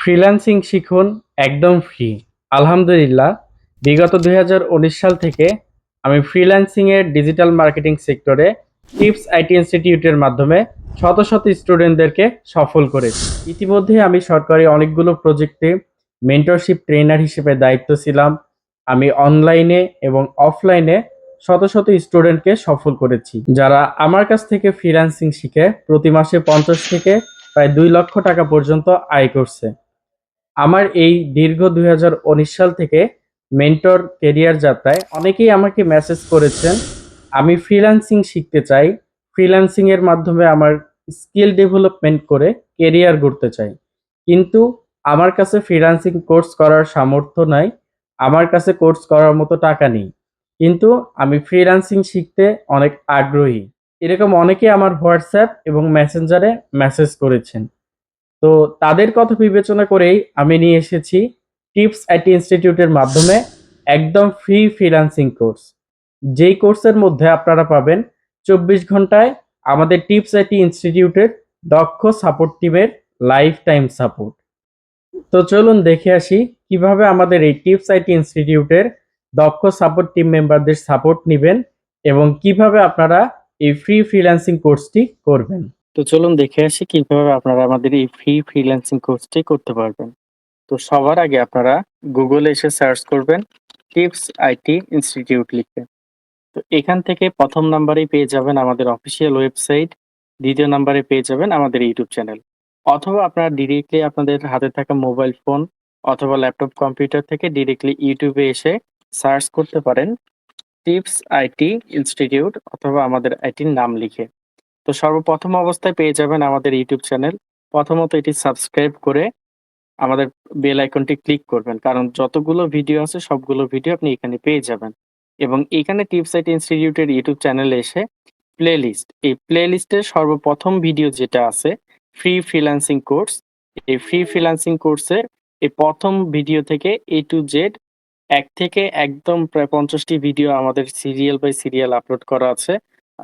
Freelancing শিখুন একদম free. আলহামদুলিল্লাহ, বিগত দু হাজার উনিশ সাল থেকে আমি ফ্রিল্যান্সিংয়ের ডিজিটাল মার্কেটিং সেক্টরে টিপস আইটি ইনস্টিটিউটের মাধ্যমে শত শত স্টুডেন্টদেরকে সফল করেছি। ইতিমধ্যে আমি সরকারি অনেকগুলো প্রজেক্টে মেন্টরশিপ ট্রেনার হিসেবে দায়িত্ব ছিলাম। আমি অনলাইনে এবং অফলাইনে শত শত স্টুডেন্টকে সফল করেছি। যারা আমার কাছ থেকে ফ্রিল্যান্সিং শিখে প্রতি মাসে পঞ্চাশ থেকে প্রায় দুই লক্ষ টাকা পর্যন্ত আয় করছে। আমার এই দীর্ঘ দু হাজার উনিশ সাল থেকে মেন্টর কেরিয়ার যাত্রায় অনেকেই আমাকে মেসেজ করেছেন, আমি ফ্রিল্যান্সিং শিখতে চাই ফ্রিল্যান্সিং এর মাধ্যমে আমার স্কিল ডেভেলপমেন্ট করে কেরিয়ার গড়তে চাই। কিন্তু আমার কাছে ফ্রিল্যান্সিং কোর্স করার সামর্থ্য নাই, আমার কাছে কোর্স করার মতো টাকা নেই। কিন্তু আমি ফ্রিল্যান্সিং শিখতে অনেক আগ্রহী। এরকম অনেকে আমার হোয়াটসঅ্যাপ এবং মেসেঞ্জারে মেসেজ করেছেন। তো তাদের কথা বিবেচনা করেই আমি নিয়ে এসেছি টিপস আইটি ইনস্টিটিউটের মাধ্যমে একদম ফ্রি ফ্রিল্যান্সিং কোর্স যেই কোর্সের মধ্যে আপনারা পাবেন চব্বিশ ঘন্টায় আমাদের টিপস আইটি ইনস্টিটিউটের দক্ষ সাপোর্ট টিমের লাইফ টাইম সাপোর্ট তো চলুন দেখে আসি কীভাবে আমাদের এই টিপস আইটি ইনস্টিটিউটের দক্ষ সাপোর্ট টিম মেম্বারদের সাপোর্ট নেবেন এবং কীভাবে আপনারা এই ফ্রি ফ্রিল্যান্সিং কোর্সটি করবেন। তো চলুন দেখে আসি কীভাবে আপনারা আমাদের এই ফ্রি ফ্রিল্যান্সিং কোর্সটি করতে পারবেন। তো সবার আগে আপনারা গুগলে এসে সার্চ করবেন টিপস আইটি ইনস্টিটিউট লিখে। তো এখান থেকে প্রথম নাম্বারেই পেয়ে যাবেন আমাদের অফিসিয়াল ওয়েবসাইট দ্বিতীয় নাম্বারে পেয়ে যাবেন আমাদের ইউটিউব চ্যানেল অথবা আপনারা ডিরেক্টলি আপনাদের হাতে থাকা মোবাইল ফোন অথবা ল্যাপটপ কম্পিউটার থেকে ডিরেক্টলি ইউটিউবে এসে সার্চ করতে পারেন টিপস আইটি ইনস্টিটিউট অথবা আমাদের আইটির নাম লিখে। তো সর্বপ্রথম অবস্থায় পেয়ে যাবেন আমাদের ইউটিউব চ্যানেল প্রথমত এটি সাবস্ক্রাইব করে আমাদের বেল আইকনটি ক্লিক করবেন, কারণ যতগুলো ভিডিও আছে সবগুলো ভিডিও আপনি এখানে পেয়ে যাবেন। এবং এখানে টিপস আইটি ইনস্টিটিউটের ইউটিউব চ্যানেলে এসে প্লে লিস্ট এই প্লে লিস্টের সর্বপ্রথম ভিডিও যেটা আছে ফ্রি ফ্রিল্যান্সিং কোর্স এই ফ্রি ফ্রিল্যান্সিং কোর্সের এই প্রথম ভিডিও থেকে এ টু জেড এক থেকে একদম প্রায় পঞ্চাশটি ভিডিও আমাদের সিরিয়াল বাই সিরিয়াল আপলোড করা আছে।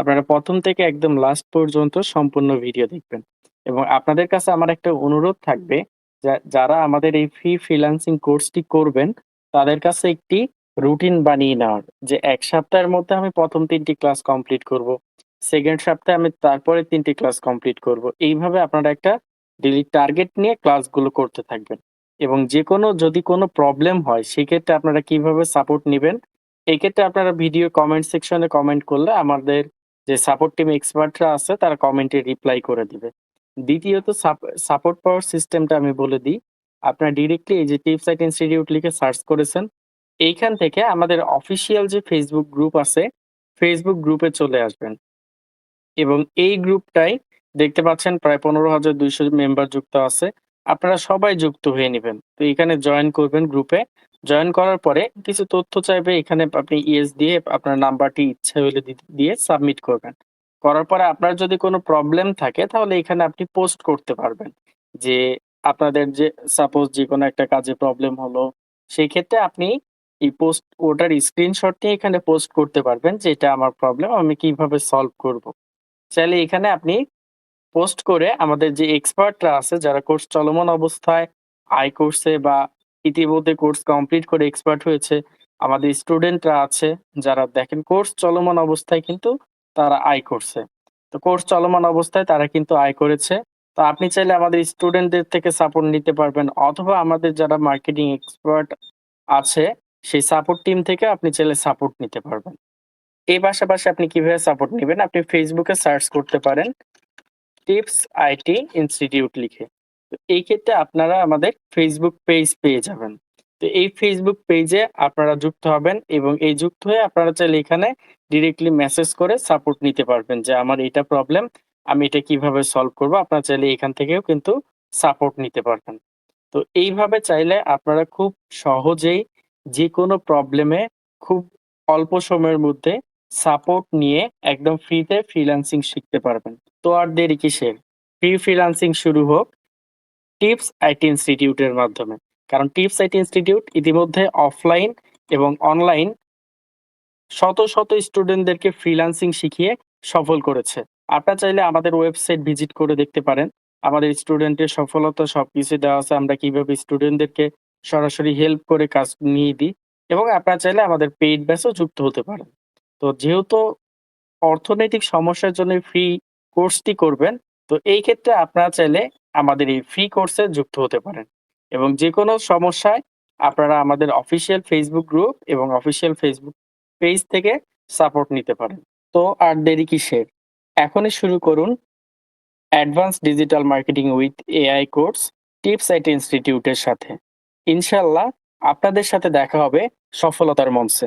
আপনারা প্রথম থেকে একদম লাস্ট পর্যন্ত সম্পূর্ণ ভিডিও দেখবেন। এবং আপনাদের কাছে আমার একটা অনুরোধ থাকবে যারা আমাদের এই ফ্রি ফ্রিল্যান্সিং কোর্সটি করবেন, তাদের কাছে একটি রুটিন বানিয়ে নেওয়ার। যে এক সপ্তাহের মধ্যে আমি প্রথম তিনটি ক্লাস কমপ্লিট করব সেকেন্ড সপ্তাহে আমি তারপরে তিনটি ক্লাস কমপ্লিট করব। এইভাবে আপনারা একটা ডেলি টার্গেট নিয়ে ক্লাসগুলো করতে থাকবেন। এবং যে কোনো, যদি কোনো প্রবলেম হয়, সেক্ষেত্রে আপনারা কীভাবে সাপোর্ট নেবেন, এক্ষেত্রে আপনারা ভিডিও কমেন্ট সেকশনে কমেন্ট করলে আমাদের যে সাপোর্ট টিম এক্সপার্টরা আছে, তারা কমেন্টে রিপ্লাই করে দিবে। দ্বিতীয়ত সাপোর্ট পাওয়ার সিস্টেমটা আমি বলে দিই। আপনার ডিরেক্টলি এই যে টিপস সাইট ইনস্টিটিউট লিখে সার্চ করেছেন, এইখান থেকে আমাদের অফিসিয়াল যে ফেসবুক গ্রুপ আছে ফেসবুক গ্রুপে চলে আসবেন। এবং এই গ্রুপটাই দেখতে পাচ্ছেন প্রায় পনেরো হাজার দুইশো মেম্বার যুক্ত আছে। আপনারা সবাই যুক্ত হয়ে নেবেন। তো এখানে জয়েন করবেন গ্রুপে জয়েন করার পরে কিছু তথ্য চাইবে, এখানে আপনি ইএস দিয়ে আপনার নাম্বারটি ইচ্ছা হলে দিয়ে সাবমিট করবেন। করার পরে আপনার যদি কোনো প্রবলেম থাকে, তাহলে এখানে আপনি পোস্ট করতে পারবেন। যে আপনাদের যে সাপোজ যে কোনো একটা কাজে প্রবলেম হলো সেই ক্ষেত্রে আপনি এই পোস্ট ওটার স্ক্রিনশট নিয়ে এখানে পোস্ট করতে পারবেন যে, এটা আমার প্রবলেম আমি কীভাবে সলভ করব? চাইলে এখানে আপনি পোস্ট করে আমাদের যে এক্সপার্টরা আছে, যারা কোর্স চলমান অবস্থায় আয় করছে বা ইতিমধ্যে কোর্স কমপ্লিট করে এক্সপার্ট হয়েছে, আমাদের স্টুডেন্টরা আছে, যারা দেখেন কোর্স চলমান অবস্থায় কিন্তু তারা আয় করছে তো কোর্স চলমান অবস্থায় তারা কিন্তু আয় করেছে। তো আপনি চাইলে আমাদের স্টুডেন্টদের থেকে সাপোর্ট নিতে পারবেন, অথবা আমাদের যারা মার্কেটিং এক্সপার্ট আছে, সেই সাপোর্ট টিম থেকে আপনি চাইলে সাপোর্ট নিতে পারবেন। এই পাশাপাশি আপনি কীভাবে সাপোর্ট নেবেন, আপনি ফেসবুকে সার্চ করতে পারেন। টিপস আইটি ইনস্টিটিউট লিখে। তো এই ক্ষেত্রে আপনারা আমাদের ফেসবুক পেজ পেয়ে যাবেন। তো এই ফেসবুক পেজে আপনারা যুক্ত হবেন এবং এই যুক্ত হয়ে আপনারা চাইলে এখানে ডিরেক্টলি মেসেজ করে সাপোর্ট নিতে পারবেন যে, আমার এটা প্রবলেম আমি এটা কীভাবে সলভ করব? আপনারা চাইলে এখান থেকেও কিন্তু সাপোর্ট নিতে পারবেন। তো এইভাবে চাইলে আপনারা খুব সহজেই যে কোনো প্রবলেমে খুব অল্প সময়ের মধ্যে সাপোর্ট নিয়ে একদম ফ্রিতে ফ্রিল্যান্সিং শিখতে পারবেন। তো আর দেরি কিসের? ফ্রি ফ্রিল্যান্সিং শুরু হোক টিপস আইটি ইনস্টিটিউটের মাধ্যমে। কারণ টিপস আইটি ইনস্টিটিউট ইতিমধ্যে অফলাইন এবং অনলাইন শত শত স্টুডেন্টদেরকে ফ্রিল্যান্সিং শিখিয়ে সফল করেছে। আপনারা চাইলে আমাদের ওয়েবসাইট ভিজিট করে দেখতে পারেন। আমাদের স্টুডেন্টের সফলতা সবকিছু দেওয়া আছে। আমরা কীভাবে স্টুডেন্টদেরকে সরাসরি হেল্প করে কাজ নিয়ে দিই। এবং আপনারা চাইলে আমাদের পেইড ব্যাচও যুক্ত হতে পারেন। তো যেহেতু অর্থনৈতিক সমস্যার জন্য ফ্রি কোর্সটি করবেন, তো এই ক্ষেত্রে আপনারা চাইলে আমাদের এই ফ্রি কোর্সে যুক্ত হতে পারেন। এবং যে কোনো সমস্যায় আপনারা আমাদের অফিসিয়াল ফেসবুক গ্রুপ এবং অফিসিয়াল ফেসবুক পেজ থেকে সাপোর্ট নিতে পারেন। তো আর দেরি কিসের? এখনই শুরু করুন advance digital marketing with AI course Tips IT ইনস্টিটিউটের সাথে। ইনশাল্লাহ আপনাদের সাথে দেখা হবে সফলতার মঞ্চে।